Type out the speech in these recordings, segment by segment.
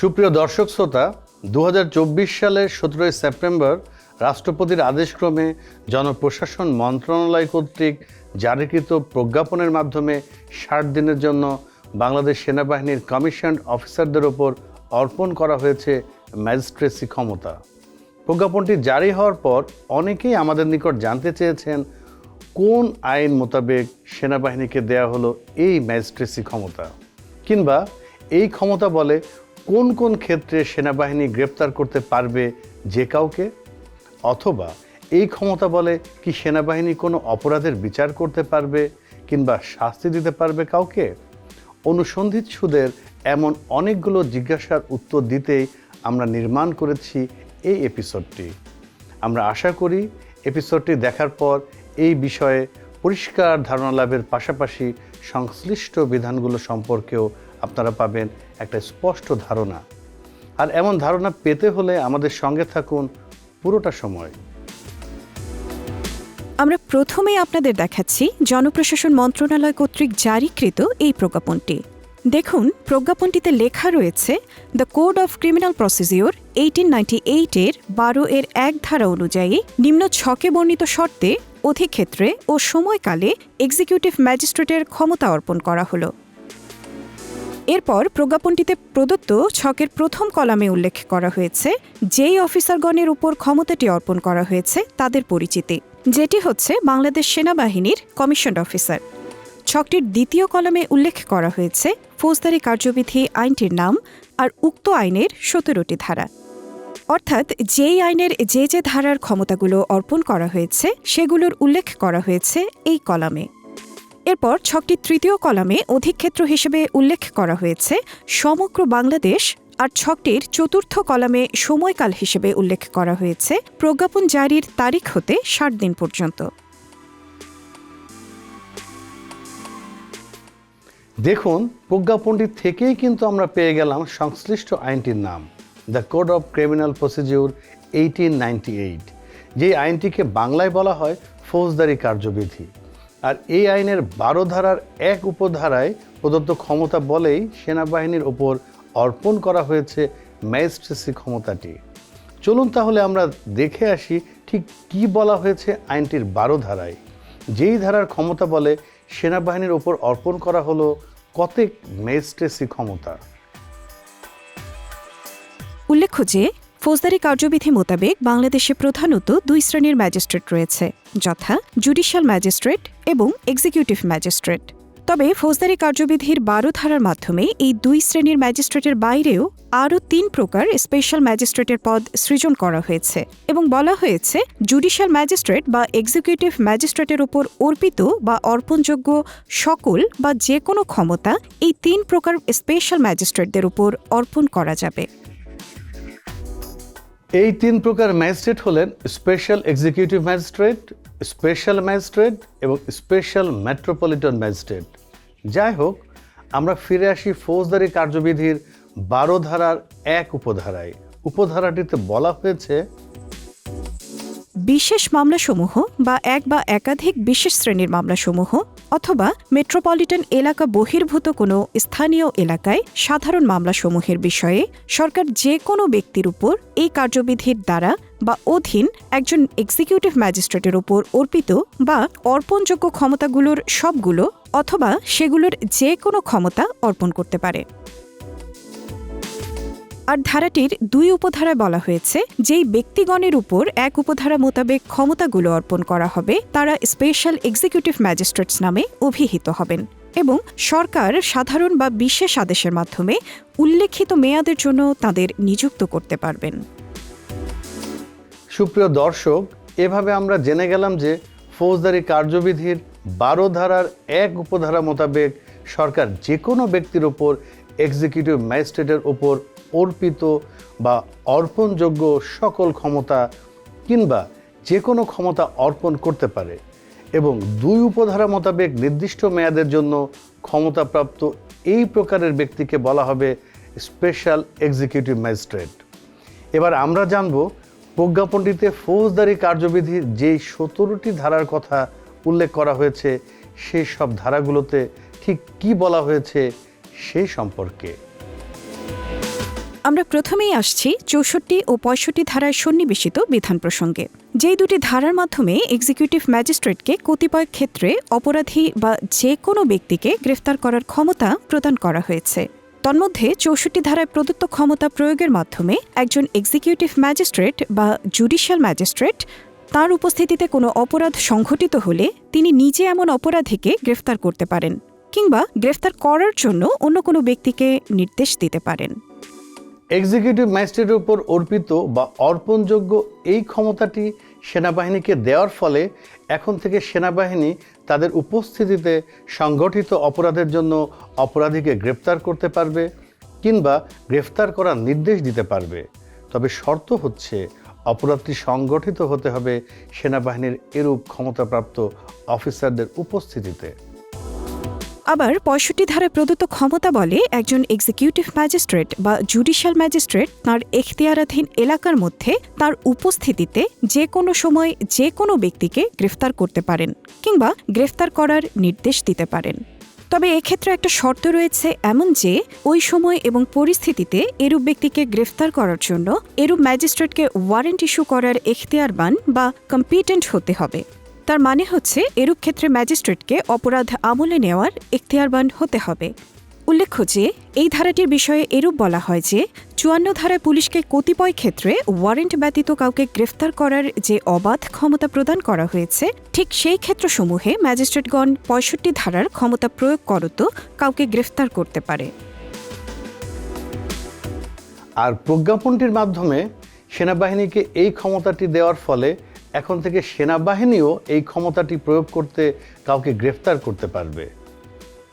সুপ্রিয় দর্শক শ্রোতা দু হাজার চব্বিশ সালের সতেরোই সেপ্টেম্বর রাষ্ট্রপতির আদেশক্রমে জনপ্রশাসন মন্ত্রণালয় কর্তৃক জারিকৃত প্রজ্ঞাপনের মাধ্যমে ষাট দিনের জন্য বাংলাদেশ সেনাবাহিনীর কমিশন অফিসারদের ওপর অর্পণ করা হয়েছে ম্যাজিস্ট্রেসি ক্ষমতা। প্রজ্ঞাপনটি জারি হওয়ার পর অনেকেই আমাদের নিকট জানতে চেয়েছেন কোন আইন মোতাবেক সেনাবাহিনীকে দেয়া হলো এই ম্যাজিস্ট্রেসি ক্ষমতা। কিংবা এই ক্ষমতা বলে কোন কোন ক্ষেত্রে সেনাবাহিনী গ্রেপ্তার করতে পারবে যে কাউকে? অথবা এই ক্ষমতা বলে কি সেনাবাহিনী কোনো অপরাধের বিচার করতে পারবে কিংবা শাস্তি দিতে পারবে কাউকে? অনুসন্ধিত সুদের এমন অনেকগুলো জিজ্ঞাসার উত্তর দিতেই আমরা নির্মাণ করেছি এই এপিসোডটি। আমরা আশা করি এপিসোডটি দেখার পর এই বিষয়ে পরিষ্কার ধারণা লাভের পাশাপাশি সংশ্লিষ্ট বিধানগুলো সম্পর্কেও আপনারা পাবেন একটা স্পষ্ট ধারণা। আর এমন ধারণা পেতে হলে আমাদের সঙ্গে থাকুন পুরোটা সময়। আমরা প্রথমেই আপনাদের দেখাচ্ছি জনপ্রশাসন মন্ত্রণালয় কর্তৃক জারিকৃত এই প্রজ্ঞাপনটি। দেখুন, প্রজ্ঞাপনটিতে লেখা রয়েছে the code of criminal procedure eighteen ninety এইটের বারো এর এক ধারা অনুযায়ী নিম্ন ছকে বর্ণিত শর্তে অধিক্ষেত্রে ও সময়কালে এক্সিকিউটিভ ম্যাজিস্ট্রেটের ক্ষমতা অর্পণ করা হলো। এরপর প্রজ্ঞাপনটিতে প্রদত্ত ছকের প্রথম কলামে উল্লেখ করা হয়েছে যেই অফিসারগণের উপর ক্ষমতাটি অর্পণ করা হয়েছে তাদের পরিচিতি, যেটি হচ্ছে বাংলাদেশ সেনাবাহিনীর কমিশন অফিসার। ছকটির দ্বিতীয় কলামে উল্লেখ করা হয়েছে ফৌজদারি কার্যবিধি আইনটির নাম আর উক্ত আইনের সতেরোটি ধারা। অর্থাৎ যেই আইনের যে যে ধারার ক্ষমতাগুলো অর্পণ করা হয়েছে সেগুলোর উল্লেখ করা হয়েছে এই কলামে। এরপর ছকটির তৃতীয় কলামে অধিক্ষেত্র হিসেবে উল্লেখ করা হয়েছে, সমগ্র বাংলাদেশ, আর ছকটির চতুর্থ কলামে সময়কাল হিসেবে উল্লেখ করা হয়েছে, প্রজ্ঞাপন জারির তারিখ হতে ষাট দিন পর্যন্ত। দেখুন, প্রজ্ঞাপনটি থেকেই কিন্তু আমরা পেয়ে গেলাম সংশ্লিষ্ট আইনটির নাম the code of criminal procedure eighteen ninety eight যে আইনটিকে বাংলায় বলা হয়, ফৌজদারি কার্যবিধি। আর এই আইনের বারো ধারার এক উপধারায় প্রদত্ত ক্ষমতা বলেই সেনাবাহিনীর ওপর অর্পণ করা হয়েছে ম্যাজিস্ট্রেসি ক্ষমতাটি। চলুন তাহলে আমরা দেখে আসি ঠিক কি বলা হয়েছে আইনটির বারো ধারায়। যেই ধারার ক্ষমতা বলে সেনাবাহিনীর ওপর অর্পণ করা হলো কতেক ম্যাজিস্ট্রেসি ক্ষমতা? উল্লেখ্য যে ফৌজদারি কার্যবিধি মোতাবেক বাংলাদেশে প্রধানত দুই শ্রেণির ম্যাজিস্ট্রেট রয়েছে, যথা জুডিশিয়াল ম্যাজিস্ট্রেট এবং এক্সিকিউটিভ ম্যাজিস্ট্রেট। তবে ফৌজদারি কার্যবিধির বারো ধারার মাধ্যমে এই দুই শ্রেণির ম্যাজিস্ট্রেটের বাইরেও আরও তিন প্রকার স্পেশাল ম্যাজিস্ট্রেটের পদ সৃজন করা হয়েছে এবং বলা হয়েছে জুডিশিয়াল ম্যাজিস্ট্রেট বা এক্সিকিউটিভ ম্যাজিস্ট্রেটের উপর অর্পিত বা অর্পণযোগ্য সকল বা যে কোনো ক্ষমতা এই তিন প্রকার স্পেশাল ম্যাজিস্ট্রেটদের উপর অর্পণ করা যাবে। এই তিন প্রকার ম্যাজিস্ট্রেট হলেন special executive magistrate, special magistrate এবং স্পেশাল মেট্রোপলিটন ম্যাজিস্ট্রেট। যাই হোক, আমরা ফিরে আসি ফৌজদারি কার্যবিধির বারো ধারার এক উপধারায়। উপধারাটিতে বলা হয়েছে বিশেষ মামলাসমূহ বা এক বা একাধিক বিশেষ শ্রেণির মামলাসমূহ অথবা মেট্রোপলিটন এলাকা বহির্ভূত কোনো স্থানীয় এলাকায় সাধারণ মামলাসমূহের বিষয়ে সরকার যে কোনো ব্যক্তির উপর এই কার্যবিধির দ্বারা বা অধীন একজন এক্সিকিউটিভ ম্যাজিস্ট্রেটের উপর অর্পিত বা অর্পণযোগ্য ক্ষমতাগুলোর সবগুলো অথবা সেগুলোর যে কোনো ক্ষমতা অর্পণ করতে পারে। আর ধারাটির দুই উপধারায় বলা হয়েছে, যেই ব্যক্তিগণের উপর এক উপধারা মোতাবেক ক্ষমতাগুলো অর্পণ করা হবে, তারা স্পেশাল এক্সিকিউটিভ ম্যাজিস্ট্রেটস নামে অভিহিত হবেন এবং সরকার সাধারণ বা বিশেষ আদেশের মাধ্যমে উল্লেখিত মেয়াদের জন্য তাদের নিযুক্ত করতে পারবেন। সুপ্রিয় দর্শক, এভাবে আমরা জেনে গেলাম যে ফৌজদারি কার্যবিধির বারো ধারার এক উপধারা মোতাবেক সরকার যে কোনো ব্যক্তির ওপর এক্সিকিউটিভ ম্যাজিস্ট্রেটের ওপর অর্পিত বা অর্পণযোগ্য সকল ক্ষমতা কিংবা যে কোনো ক্ষমতা অর্পণ করতে পারে এবং দুই উপধারা মোতাবেক নির্দিষ্ট মেয়াদের জন্য ক্ষমতাপ্রাপ্ত এই প্রকারের ব্যক্তিকে বলা হবে স্পেশাল এক্সিকিউটিভ ম্যাজিস্ট্রেট। এবার আমরা জানব প্রজ্ঞাপনটিতে ফৌজদারি কার্যবিধির যেই সতেরোটি ধারার কথা উল্লেখ করা হয়েছে, সেই সব ধারাগুলোতে ঠিক কি বলা হয়েছে সেই সম্পর্কে। আমরা প্রথমেই আসছি চৌষট্টি ও পঁয়ষট্টি ধারায় সন্নিবেশিত বিধান প্রসঙ্গে। যেই দুটি ধারার মাধ্যমে এক্সিকিউটিভ ম্যাজিস্ট্রেটকে কতিপয় ক্ষেত্রে অপরাধী বা যে কোনো ব্যক্তিকে গ্রেফতার করার ক্ষমতা প্রদান করা হয়েছে। তন্মধ্যে চৌষট্টি ধারায় প্রদত্ত ক্ষমতা প্রয়োগের মাধ্যমে একজন এক্সিকিউটিভ ম্যাজিস্ট্রেট বা জুডিশিয়াল ম্যাজিস্ট্রেট তার উপস্থিতিতে কোনো অপরাধ সংঘটিত হলে তিনি নিজে এমন অপরাধীকে গ্রেফতার করতে পারেন কিংবা গ্রেফতার করার জন্য অন্য কোনো ব্যক্তিকে নির্দেশ দিতে পারেন। এক্সিকিউটিভ ম্যাজিস্ট্রেটের উপর অর্পিত বা অর্পণযোগ্য এই ক্ষমতাটি সেনাবাহিনীকে দেওয়ার ফলে এখন থেকে সেনাবাহিনী তাদের উপস্থিতিতে সংগঠিত অপরাধের জন্য অপরাধীকে গ্রেপ্তার করতে পারবে কিংবা গ্রেফতার করার নির্দেশ দিতে পারবে। তবে শর্ত হচ্ছে অপরাধটি সংগঠিত হতে হবে সেনাবাহিনীর এরূপ ক্ষমতাপ্রাপ্ত অফিসারদের উপস্থিতিতে। আবার পঁয়ষট্টি ধারায় প্রদত্ত ক্ষমতা বলে একজন এক্সিকিউটিভ ম্যাজিস্ট্রেট বা জুডিশিয়াল ম্যাজিস্ট্রেট তার এখতিয়ারাধীন এলাকার মধ্যে তার উপস্থিতিতে যে কোনো সময় যে কোনো ব্যক্তিকে গ্রেফতার করতে পারেন কিংবা গ্রেফতার করার নির্দেশ দিতে পারেন। তবে এক্ষেত্রে একটা শর্ত রয়েছে এমন যে, ওই সময় এবং পরিস্থিতিতে এরূপ ব্যক্তিকে গ্রেফতার করার জন্য এরূপ ম্যাজিস্ট্রেটকে ওয়ারেন্ট ইস্যু করার এখতিয়ারবান বা কম্পিটেন্ট হতে হবে। তার মানে হচ্ছে, এরূপ ক্ষেত্রে ম্যাজিস্ট্রেটকে অপরাধ আমলে নেওয়ার এখতিয়ারবান হতে হবে। উল্লেখ্য যে, এই ধারাটির বিষয়ে এরূপ বলা হয় যে, চুয়ান্ন ধারায় পুলিশকে কতিপয় ক্ষেত্রে ওয়ারেন্ট ব্যতীত কাউকে গ্রেফতার করার যে অবাধ ক্ষমতা প্রদান করা হয়েছে, ঠিক সেই ক্ষেত্রসমূহে ম্যাজিস্ট্রেটগণ পঁয়ষট্টি ধারার ক্ষমতা প্রয়োগ করত, কাউকে গ্রেফতার করতে পারে। আর প্রজ্ঞাপনটির মাধ্যমে সেনাবাহিনীকে এই ক্ষমতাটি দেওয়ার ফলে এখন থেকে সেনাবাহিনীও এই ক্ষমতাটি প্রয়োগ করতে কাউকে গ্রেফতার করতে পারবে।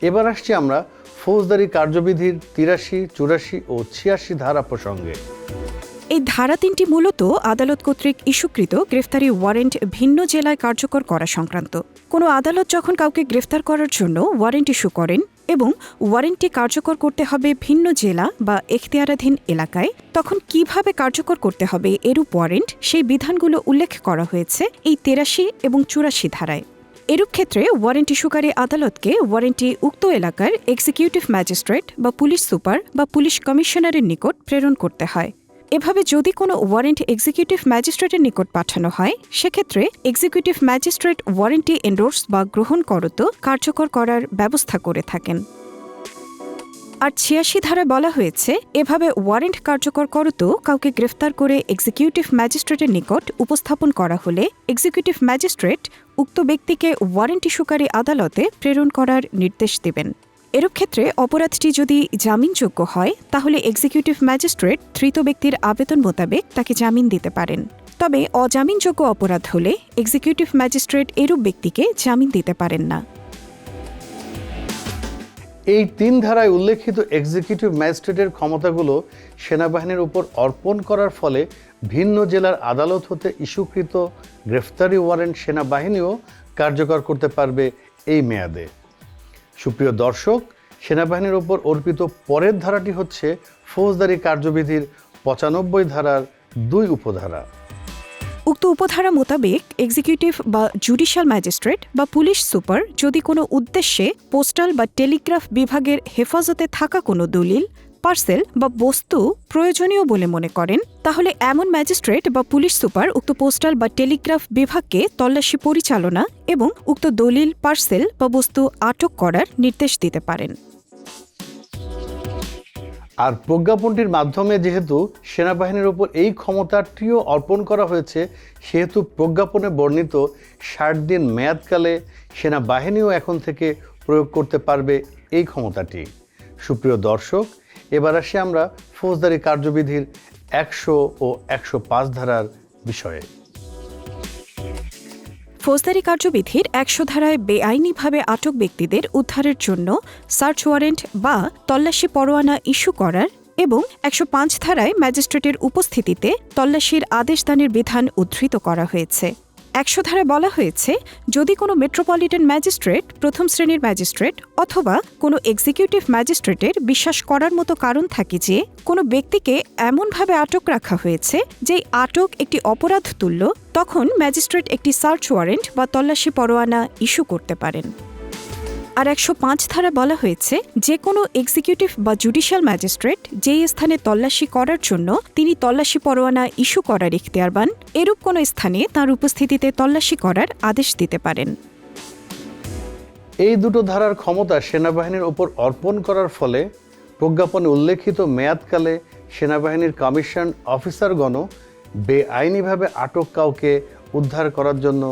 এবার আসছি আমরা ফৌজদারি কার্যবিধির তিরাশি, চুরাশি ও ছিয়াশি ধারা প্রসঙ্গে। এই ধারা তিনটি মূলত আদালত কর্তৃক ইস্যুকৃত গ্রেফতারি ওয়ারেন্ট ভিন্ন জেলায় কার্যকর করা সংক্রান্ত। কোনো আদালত যখন কাউকে গ্রেফতার করার জন্য ওয়ারেন্ট ইস্যু করেন এবং ওয়ারেন্টি কার্যকর করতে হবে ভিন্ন জেলা বা এখতিয়ারাধীন এলাকায়, তখন কীভাবে কার্যকর করতে হবে এরূপ ওয়ারেন্ট সেই বিধানগুলো উল্লেখ করা হয়েছে এই তেরাশি এবং চুরাশি ধারায়। এরূপ ক্ষেত্রে ওয়ারেন্টি ইস্যুকারী আদালতকে ওয়ারেন্টি উক্ত এলাকার এক্সিকিউটিভ ম্যাজিস্ট্রেট বা পুলিশ সুপার বা পুলিশ কমিশনারের নিকট প্রেরণ করতে হয়। এভাবে যদি কোনো ওয়ারেন্ট এক্সিকিউটিভ ম্যাজিস্ট্রেটের নিকট পাঠানো হয়, সেক্ষেত্রে এক্সিকিউটিভ ম্যাজিস্ট্রেট ওয়ারেন্টটি এন্ডোর্স বা গ্রহণ করত কার্যকর করার ব্যবস্থা করে থাকেন। আর ছিয়াশি ধারায় বলা হয়েছে, এভাবে ওয়ারেন্ট কার্যকর করত কাউকে গ্রেফতার করে এক্সিকিউটিভ ম্যাজিস্ট্রেটের নিকট উপস্থাপন করা হলে এক্সিকিউটিভ ম্যাজিস্ট্রেট উক্ত ব্যক্তিকে ওয়ারেন্ট ইস্যুকারী আদালতে প্রেরণ করার নির্দেশ দেবেন। এরূপ ক্ষেত্রে অপরাধটি যদি জামিনযোগ্য হয়, তাহলে এক্সিকিউটিভ ম্যাজিস্ট্রেট ধৃত ব্যক্তির আবেদন মোতাবেক তাকে জামিন দিতে পারেন। তবে অজামিনযোগ্য অপরাধ হলে এক্সিকিউটিভ ম্যাজিস্ট্রেট এরূপ ব্যক্তিকে জামিন দিতে পারেন না। এই তিন ধারায় উল্লেখিত এক্সিকিউটিভ ম্যাজিস্ট্রেটের ক্ষমতাগুলো সেনাবাহিনীর উপর অর্পণ করার ফলে ভিন্ন জেলার আদালত হতে ইস্যুকৃত গ্রেফতারি ওয়ারেন্ট সেনাবাহিনীও কার্যকর করতে পারবে এই মেয়াদে। সুপ্রিয় দর্শক, সেনাবাহিনীর ওপর অর্পিত পরের ধারাটি হচ্ছে ফৌজদারি কার্যবিধির পঁচানব্বই ধারার দুই উপধারা। উক্ত উপধারা মোতাবেক এক্সিকিউটিভ বা জুডিশিয়াল ম্যাজিস্ট্রেট বা পুলিশ সুপার যদি কোনো উদ্দেশ্যে পোস্টাল বা টেলিগ্রাফ বিভাগের হেফাজতে থাকা কোনো দলিল পার্সেল বা বস্তু প্রয়োজনীয় বলে মনে করেন, তাহলে এমন ম্যাজিস্ট্রেট বা পুলিশ সুপার উক্ত পোস্টাল বা টেলিগ্রাফ বিভাগকে তল্লাশি পরিচালনা এবং উক্ত দলিল, পার্সেল বা বস্তু আটক করার নির্দেশ দিতে পারেন। আর প্রজ্ঞাপনটির মাধ্যমে যেহেতু সেনাবাহিনীর ওপর এই ক্ষমতাটিও অর্পণ করা হয়েছে, সেহেতু প্রজ্ঞাপনে বর্ণিত ষাট দিন মেয়াদকালে সেনাবাহিনীও এখন থেকে প্রয়োগ করতে পারবে এই ক্ষমতাটি। সুপ্রিয় দর্শক এবার আসি আমরা ফৌজদারি কার্যবিধির একশো ও একশো পাঁচ ধারার বিষয়ে। ফৌজদারি কার্যবিধির একশো ধারায় বেআইনিভাবে আটক ব্যক্তিদের উদ্ধারের জন্য সার্চ ওয়ারেন্ট বা তল্লাশি পরোয়ানা ইস্যু করার এবং একশো পাঁচ ধারায় ম্যাজিস্ট্রেটের উপস্থিতিতে তল্লাশির আদেশদানের বিধান উদ্ধৃত করা হয়েছে। একশো ধারে বলা হয়েছে, যদি কোনো মেট্রোপলিটন ম্যাজিস্ট্রেট, প্রথম শ্রেণির ম্যাজিস্ট্রেট অথবা কোনো এক্সিকিউটিভ ম্যাজিস্ট্রেটের বিশ্বাস করার মতো কারণ থাকে যে, কোনো ব্যক্তিকে এমনভাবে আটক রাখা হয়েছে যে আটক একটি অপরাধ তুল্য, তখন ম্যাজিস্ট্রেট একটি সার্চ ওয়ারেন্ট বা তল্লাশি পরোয়ানা ইস্যু করতে পারেন। আর একশো পাঁচ ধারা বলা হয়েছে, যে কোনো এক্সিকিউটিভ বা জুডিশিয়াল ম্যাজিস্ট্রেট যেই স্থানে তল্লাশি করার জন্য তিনি তল্লাশি পরোয়ানা ইস্যু করার ইখতিয়ারবান এরূপ কোনো স্থানে তার উপস্থিতিতে তল্লাশি করার আদেশ দিতে পারেন। এই দুটো ধারার ক্ষমতা সেনাবাহিনীর ওপর অর্পণ করার ফলে প্রজ্ঞাপনে উল্লেখিত মেয়াদকালে সেনাবাহিনীর কমিশন অফিসারগণ বেআইনিভাবে আটক কাউকে উদ্ধার করার জন্য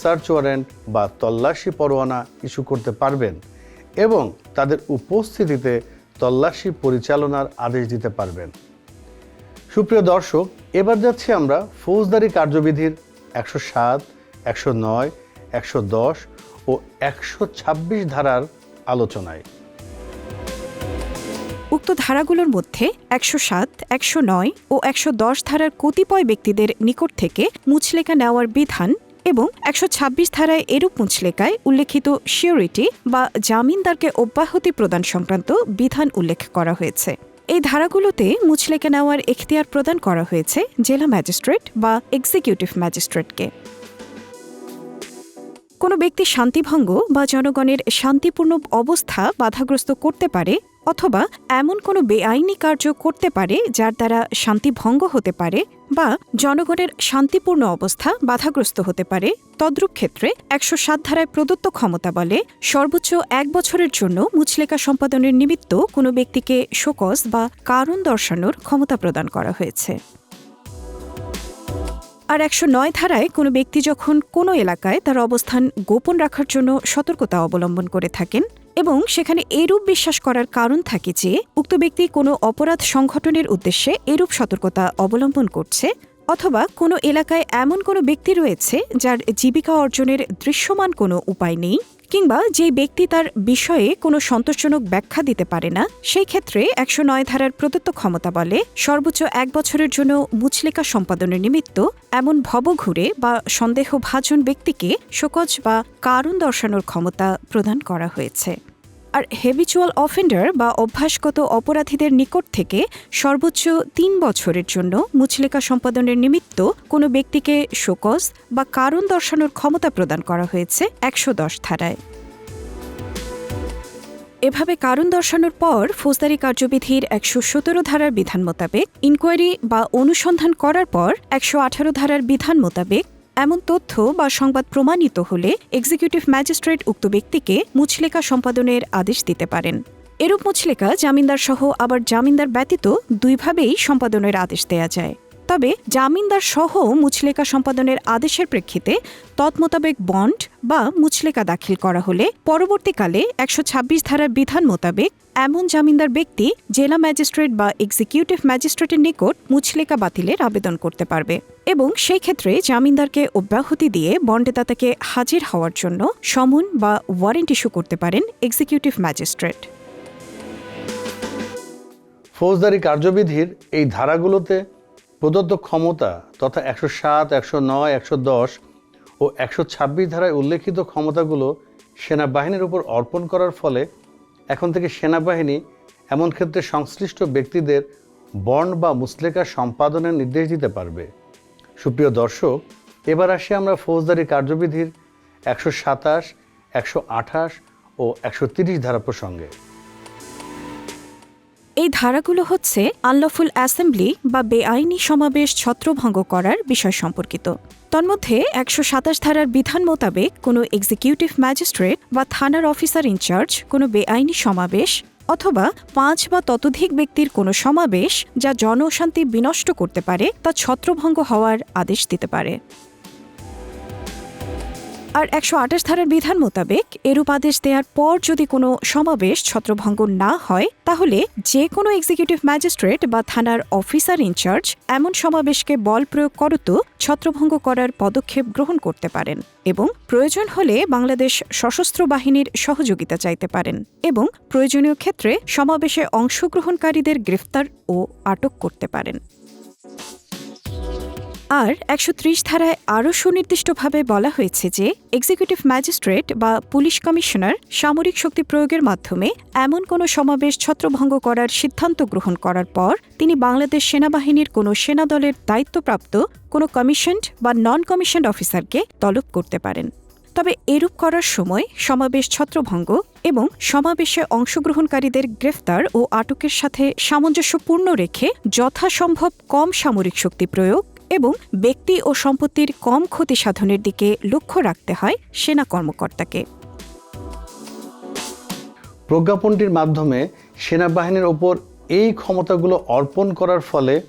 সার্চ ওয়ারেন্ট বা তল্লাশি পরোয়ানা ইস্যু করতে পারবেন এবং তাদের উপস্থিতিতে তল্লাশি পরিচালনার আদেশ দিতে পারবেন। সুপ্রিয় দর্শক, এবার যাচ্ছি আমরা ফৌজদারি কার্যবিধির একশো সাত, একশো নয়, একশো দশ ও একশো ছাব্বিশ ধারার আলোচনায়। উক্ত ধারাগুলোর মধ্যে একশো সাত, একশো নয় ও একশো দশ ধারার কতিপয় ব্যক্তিদের নিকট থেকে মুচলেকা নেওয়ার বিধান এবং একশো ছাব্বিশ ধারায় এরূপ মুচলেকায় উল্লেখিত সিওরিটি বা জামিনদারকে অব্যাহতি প্রদান সংক্রান্ত বিধান উল্লেখ করা হয়েছে। এই ধারাগুলোতে মুচলেকা নেওয়ার এখতিয়ার প্রদান করা হয়েছে জেলা ম্যাজিস্ট্রেট বা এক্সিকিউটিভ ম্যাজিস্ট্রেটকে। কোনো ব্যক্তি শান্তিভঙ্গ বা জনগণের শান্তিপূর্ণ অবস্থা বাধাগ্রস্ত করতে পারে অথবা এমন কোনো বেআইনি কার্য করতে পারে যার দ্বারা শান্তি ভঙ্গ হতে পারে বা জনগণের শান্তিপূর্ণ অবস্থা বাধাগ্রস্ত হতে পারে। তদ্রূপ ক্ষেত্রে একশো সাত ধারায় প্রদত্ত ক্ষমতা বলে সর্বোচ্চ এক বছরের জন্য মুচলেকা সম্পাদনের নিমিত্ত কোনো ব্যক্তিকে শোকজ বা কারণ দর্শানোর ক্ষমতা প্রদান করা হয়েছে। আর একশো নয় ধারায় কোনো ব্যক্তি যখন কোনো এলাকায় তার অবস্থান গোপন রাখার জন্য সতর্কতা অবলম্বন করে থাকেন এবং সেখানে এরূপ বিশ্বাস করার কারণ থাকে যে, উক্ত ব্যক্তি কোনো অপরাধ সংগঠনের উদ্দেশ্যে এরূপ সতর্কতা অবলম্বন করছে অথবা কোনো এলাকায় এমন কোনো ব্যক্তি রয়েছে যার জীবিকা অর্জনের দৃশ্যমান কোনো উপায় নেই। কিংবা যে ব্যক্তি তার বিষয়ে কোনো সন্তোষজনক ব্যাখ্যা দিতে পারে না, সেই ক্ষেত্রে একশো নয় ধারার প্রদত্ত ক্ষমতা বলে সর্বোচ্চ এক বছরের জন্য মুচলেকা সম্পাদনের নিমিত্ত এমন ভব ঘুরে বা সন্দেহভাজন ব্যক্তিকে শোকজ বা কারণ দর্শানোর ক্ষমতা প্রদান করা হয়েছে। আর হেবিচুয়াল অফেন্ডার বা অভ্যাসগত অপরাধীদের নিকট থেকে সর্বোচ্চ তিন বছরের জন্য মুচলেকা সম্পাদনের নিমিত্ত কোনো ব্যক্তিকে শোকজ বা কারণ দর্শানোর ক্ষমতা প্রদান করা হয়েছে একশো দশ ধারায়। এভাবে কারণ দর্শানোর পর ফৌজদারি কার্যবিধির একশো সতেরো ধারার বিধান মোতাবেক ইনকোয়ারি বা অনুসন্ধান করার পর একশো আঠারো ধারার বিধান মোতাবেক এমন তথ্য বা সংবাদ প্রমাণিত হলে এক্সিকিউটিভ ম্যাজিস্ট্রেট উক্ত ব্যক্তিকে মুচলেকা সম্পাদনের আদেশ দিতে পারেন। এরূপ মুচলেকা জামিনদার সহ আবার জামিনদার ব্যতীত দুইভাবেই সম্পাদনের আদেশ দেয়া যায়। তবে জামিনদার সহ মুচলেকা সম্পাদনের আদেশের প্রেক্ষিতে তৎমোতাবেক বন্ড বা মুচলেকা দাখিল করা হলে পরবর্তীকালে একশো ছাব্বিশ ধারার বিধান মোতাবেক এমন জামিনদার ব্যক্তি জেলা ম্যাজিস্ট্রেট বা এক্সিকিউটিভ ম্যাজিস্ট্রেটের নিকট মুচলেকা বাতিলের আবেদন করতে পারবে। এবং সেই ক্ষেত্রে জামিনদারকে অব্যাহতি দিয়ে বন্ডেদাতাকে হাজির হওয়ার জন্য সমন বা ওয়ারেন্ট ইস্যু করতে পারেন এক্সিকিউটিভ ম্যাজিস্ট্রেট। ফৌজদারি কার্যবিধির এই ধারাগুলোতে প্রদত্ত ক্ষমতা তথা একশো সাত, একশো নয়, একশো দশ ও একশো ছাব্বিশ ধারায় উল্লেখিত ক্ষমতাগুলো সেনাবাহিনীর উপর অর্পণ করার ফলে এখন থেকে সেনাবাহিনী এমন ক্ষেত্রে সংশ্লিষ্ট ব্যক্তিদের বন্ড বা মুসলেকা সম্পাদনের নির্দেশ দিতে পারবে। সুপ্রিয় দর্শক, এবার আসি আমরা ফৌজদারি কার্যবিধির একশো সাতাশ, একশো আঠাশ ও একশো তিরিশ ধারা প্রসঙ্গে। এই ধারাগুলো হচ্ছে আনলফুল অ্যাসেম্বলি বা বেআইনি সমাবেশ ছত্রভঙ্গ করার বিষয় সম্পর্কিত। তন্মধ্যে একশো সাতাশ ধারার বিধান মোতাবেক কোনো এক্সিকিউটিভ ম্যাজিস্ট্রেট বা থানার অফিসার ইনচার্জ কোনো বেআইনি সমাবেশ অথবা পাঁচ বা ততোধিক ব্যক্তির কোনো সমাবেশ যা জনশান্তি বিনষ্ট করতে পারে তা ছত্রভঙ্গ হওয়ার আদেশ দিতে পারে। আর একশো আঠাশ ধারার বিধান মোতাবেক এরূপ আদেশ দেওয়ার পর যদি কোনো সমাবেশ ছত্রভঙ্গ না হয়, তাহলে যে কোনো এক্সিকিউটিভ ম্যাজিস্ট্রেট বা থানার অফিসার ইনচার্জ এমন সমাবেশকে বল প্রয়োগ করত ছত্রভঙ্গ করার পদক্ষেপ গ্রহণ করতে পারেন এবং প্রয়োজন হলে বাংলাদেশ সশস্ত্র বাহিনীর সহযোগিতা চাইতে পারেন এবং প্রয়োজনীয় ক্ষেত্রে সমাবেশে অংশগ্রহণকারীদের গ্রেফতার ও আটক করতে পারেন। আর একশো ত্রিশ ধারায় আরও সুনির্দিষ্টভাবে বলা হয়েছে যে এক্সিকিউটিভ ম্যাজিস্ট্রেট বা পুলিশ কমিশনার সামরিক শক্তি প্রয়োগের মাধ্যমে এমন কোনো সমাবেশ ছত্রভঙ্গ করার সিদ্ধান্ত গ্রহণ করার পর তিনি বাংলাদেশ সেনাবাহিনীর কোনো সেনাদলের দায়িত্বপ্রাপ্ত কোনো কমিশনড বা নন কমিশনড অফিসারকে তলব করতে পারেন। তবে এরূপ করার সময় সমাবেশ ছত্রভঙ্গ এবং সমাবেশে অংশগ্রহণকারীদের গ্রেফতার ও আটকের সাথে সামঞ্জস্যপূর্ণ রেখে যথাসম্ভব কম সামরিক শক্তি প্রয়োগ এবং ব্যক্তি ও সম্পত্তির কম ক্ষতি সাধনের দিকে লক্ষ্য রাখতে হয় সেনা কর্মকর্তাকে। প্রজ্ঞাপনটির মাধ্যমে সেনাবাহিনীর ওপর এই ক্ষমতাগুলো অর্পণ করার ফলে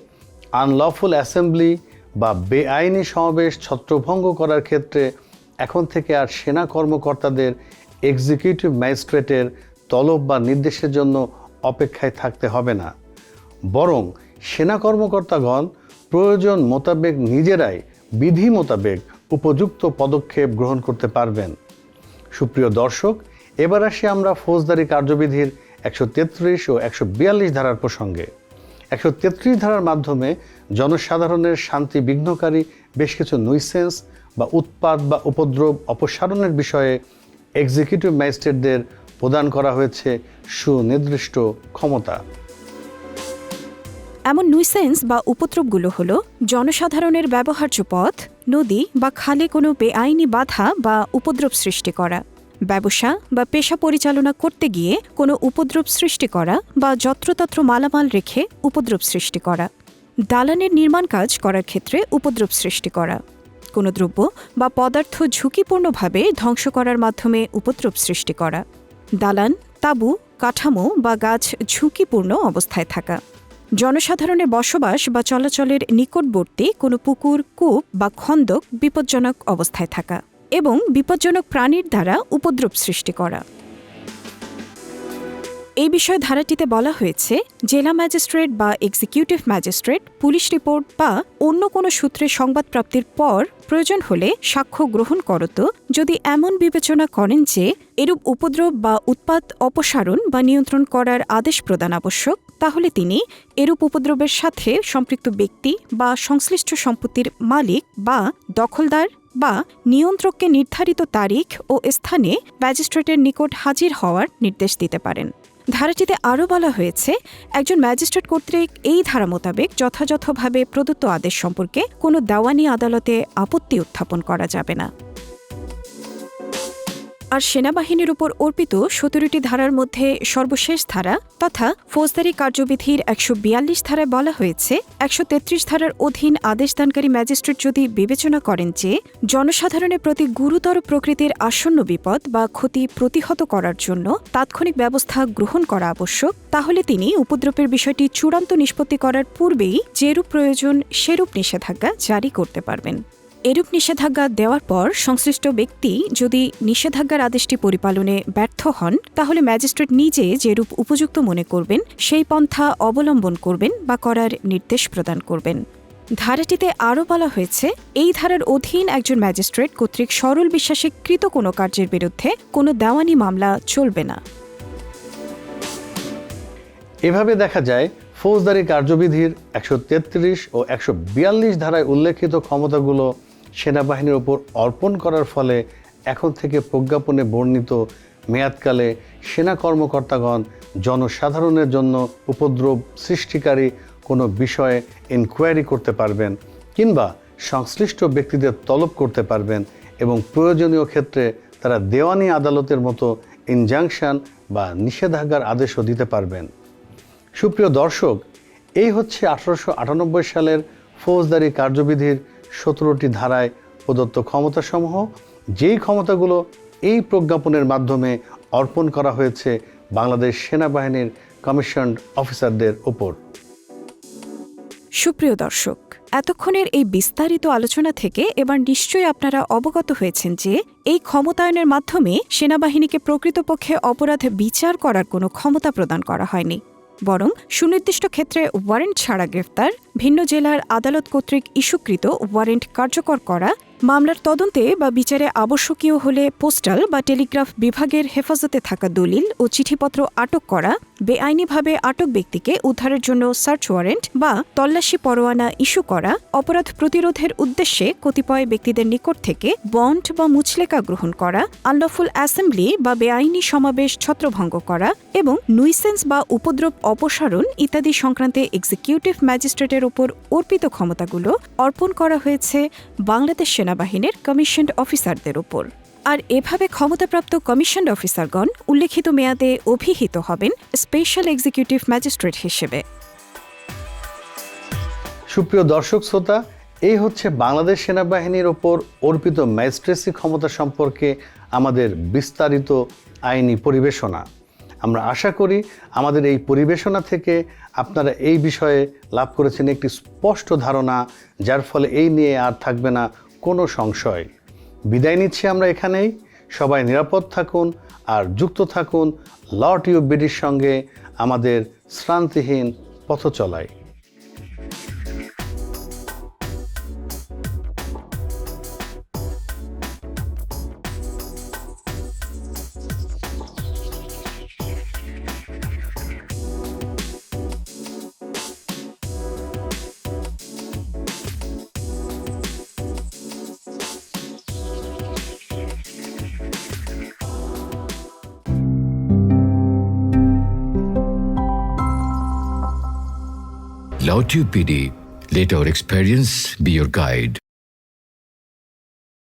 আনলফুল অ্যাসেম্বলি বা বেআইনি সমাবেশ ছত্রভঙ্গ করার ক্ষেত্রে এখন থেকে আর সেনা কর্মকর্তাদের এক্সিকিউটিভ ম্যাজিস্ট্রেটের তলব বা নির্দেশের জন্য অপেক্ষায় থাকতে হবে না। বরং সেনা কর্মকর্তাগণ প্রয়োজন মোতাবেক নিজেরাই বিধি মোতাবেক উপযুক্ত পদক্ষেপ গ্রহণ করতে পারবেন। সুপ্রিয় দর্শক, এবার আসি আমরা ফৌজদারি কার্যবিধির একশো তেত্রিশ ও একশো বিয়াল্লিশ ধারার প্রসঙ্গে। একশো তেত্রিশ ধারার মাধ্যমে জনসাধারণের শান্তি বিঘ্নকারী বেশ কিছু নুইসেন্স বা উৎপাদ বা উপদ্রব অপসারণের বিষয়ে এক্সিকিউটিভ ম্যাজিস্ট্রেটদের প্রদান করা হয়েছে সুনির্দিষ্ট ক্ষমতা। এমন নুইসেন্স বা উপদ্রবগুলো হল জনসাধারণের ব্যবহার্য পথ, নদী বা খালে কোনো বেআইনি বাধা বা উপদ্রব সৃষ্টি করা। ব্যবসা বা পেশা পরিচালনা করতে গিয়ে কোনো উপদ্রব সৃষ্টি করা বা যত্রতত্র মালামাল রেখে উপদ্রব সৃষ্টি করা। দালানের নির্মাণ কাজ করার ক্ষেত্রে উপদ্রব সৃষ্টি করা। কোনো দ্রব্য বা পদার্থ ঝুঁকিপূর্ণভাবে ধ্বংস করার মাধ্যমে উপদ্রব সৃষ্টি করা। দালান, তাঁবু, কাঠামো বা গাছ ঝুঁকিপূর্ণ অবস্থায় থাকা। জনসাধারণের বসবাস বা চলাচলের নিকটবর্তী কোনো পুকুর, কূপ বা খন্দক বিপজ্জনক অবস্থায় থাকা এবং বিপজ্জনক প্রাণীর দ্বারা উপদ্রব সৃষ্টি করা। এই বিষয়ে ধারাটিতে বলা হয়েছে, জেলা ম্যাজিস্ট্রেট বা এক্সিকিউটিভ ম্যাজিস্ট্রেট, পুলিশ রিপোর্ট বা অন্য কোনো সূত্রে সংবাদ প্রাপ্তির পর প্রয়োজন হলে সাক্ষ্য গ্রহণ করত যদি এমন বিবেচনা করেন যে এরূপ উপদ্রব বা উৎপাত, অপসারণ বা নিয়ন্ত্রণ করার আদেশ প্রদান আবশ্যক। তাহলে তিনি এরূপ উপদ্রবের সাথে সম্পৃক্ত ব্যক্তি বা সংশ্লিষ্ট সম্পত্তির মালিক বা দখলদার বা নিয়ন্ত্রককে নির্ধারিত তারিখ ও স্থানে ম্যাজিস্ট্রেটের নিকট হাজির হওয়ার নির্দেশ দিতে পারেন। ধারাটিতে আরও বলা হয়েছে, একজন ম্যাজিস্ট্রেট কর্তৃক এই ধারা মোতাবেক যথাযথভাবে প্রদত্ত আদেশ সম্পর্কে কোনো দেওয়ানি আদালতে আপত্তি উত্থাপন করা যাবে না। আর সেনাবাহিনীর উপর অর্পিত সতেরোটি ধারার মধ্যে সর্বশেষ ধারা তথা ফৌজদারি কার্যবিধির একশো বিয়াল্লিশ ধারায় বলা হয়েছে, একশো তেত্রিশ ধারার অধীন আদেশদানকারী ম্যাজিস্ট্রেট যদি বিবেচনা করেন যে জনসাধারণের প্রতি গুরুতর প্রকৃতির আসন্ন বিপদ বা ক্ষতি প্রতিহত করার জন্য তাৎক্ষণিক ব্যবস্থা গ্রহণ করা আবশ্যক, তাহলে তিনি উপদ্রবের বিষয়টি চূড়ান্ত নিষ্পত্তি করার পূর্বেই যেরূপ প্রয়োজন সেরূপ নিষেধাজ্ঞা জারি করতে পারবেন। এরূপ নিষেধাজ্ঞা দেওয়ার পর সংশ্লিষ্ট ব্যক্তি যদি নিষেধাজ্ঞার আদেশটি পরিপালনে ব্যর্থ হন, তাহলে ম্যাজিস্ট্রেট নিজে যেরূপ উপযুক্ত মনে করবেন, সেই পন্থা অবলম্বন করবেন বা করার নির্দেশ প্রদান করবেন। ধারাটিতে আরও বলা হয়েছে, এই ধারার অধীন একজন ম্যাজিস্ট্রেট কর্তৃক সরল বিশ্বাসে কৃত কোনো কার্যের বিরুদ্ধে কোনো দেওয়ানি মামলা চলবে না। এভাবে দেখা যায়, ফৌজদারি কার্যবিধির একশো তেত্রিশ ও একশো বিয়াল্লিশ ধারায় উল্লেখিত ক্ষমতাগুলো সেনাবাহিনীর ওপর অর্পণ করার ফলে এখন থেকে প্রজ্ঞাপনে বর্ণিত মেয়াদকালে সেনা কর্মকর্তাগণ জনসাধারণের জন্য উপদ্রব সৃষ্টিকারী কোনো বিষয়ে ইনকোয়ারি করতে পারবেন কিংবা সংশ্লিষ্ট ব্যক্তিদের তলব করতে পারবেন এবং প্রয়োজনীয় ক্ষেত্রে তারা দেওয়ানি আদালতের মতো ইনজাংশন বা নিষেধাজ্ঞার আদেশও দিতে পারবেন। সুপ্রিয় দর্শক, এই হচ্ছে আঠারোশো আটানব্বই সালের ফৌজদারি কার্যবিধির সতেরোটি ধারায় প্রদত্ত ক্ষমতাসমূহ, যেই ক্ষমতাগুলো এই প্রজ্ঞাপনের মাধ্যমে অর্পণ করা হয়েছে বাংলাদেশ সেনাবাহিনীর কমিশনড অফিসারদের ওপর। সুপ্রিয় দর্শক, এতক্ষণের এই বিস্তারিত আলোচনা থেকে এবার নিশ্চয়ই আপনারা অবগত হয়েছেন যে এই ক্ষমতায়নের মাধ্যমে সেনাবাহিনীকে প্রকৃতপক্ষে অপরাধ বিচার করার কোনো ক্ষমতা প্রদান করা হয়নি। বরং সুনির্দিষ্ট ক্ষেত্রে ওয়ারেন্ট ছাড়া গ্রেফতার ভিন্ন জেলার আদালত কর্তৃক ইস্যুকৃত ওয়ারেন্ট কার্যকর করা মামলার তদন্তে বা বিচারে আবশ্যকীয় হলে পোস্টাল বা টেলিগ্রাফ বিভাগের হেফাজতে থাকা দলিল ও চিঠিপত্র আটক করা, বেআইনিভাবে আটক ব্যক্তিকে উদ্ধারের জন্য সার্চ ওয়ারেন্ট বা তল্লাশি পরোয়ানা ইস্যু করা, অপরাধ প্রতিরোধের উদ্দেশ্যে কতিপয় ব্যক্তিদের নিকট থেকে বন্ড বা মুচলেকা গ্রহণ করা আনলফুল অ্যাসেম্বলি বা বেআইনি সমাবেশ ছত্রভঙ্গ করা এবং নুইসেন্স বা উপদ্রব অপসারণ ইত্যাদি সংক্রান্তে এক্সিকিউটিভ ম্যাজিস্ট্রেটের ওপর অর্পিত ক্ষমতাগুলো অর্পণ করা হয়েছে বাংলাদেশ সেনাবাহিনীর কমিশনড অফিসারদের উপর। আর এভাবে ক্ষমতাপ্রাপ্ত কমিশন অফিসারগণ উল্লেখিত মেয়াদে অভিহিত হবেন স্পেশাল এক্সিকিউটিভ ম্যাজিস্ট্রেট হিসেবে। সুপ্রিয় দর্শক শ্রোতা, এই হচ্ছে বাংলাদেশ সেনাবাহিনীর ওপর অর্পিত ম্যাজিস্ট্রেসি ক্ষমতা সম্পর্কে আমাদের বিস্তারিত আইনি পরিবেশনা। আমরা আশা করি আমাদের এই পরিবেশনা থেকে আপনারা এই বিষয়ে লাভ করেছেন একটি স্পষ্ট ধারণা, যার ফলে এই নিয়ে আর থাকবে না কোনো সংশয়। বিদায় নিচ্ছি আমরা এখানেই। সবাই নিরাপদ থাকুন আর যুক্ত থাকুন। লর্ড ইউ বিডির সঙ্গে আমাদের শ্রান্তিহীন পথ চলায় Lautube PD, let our experience be your guide.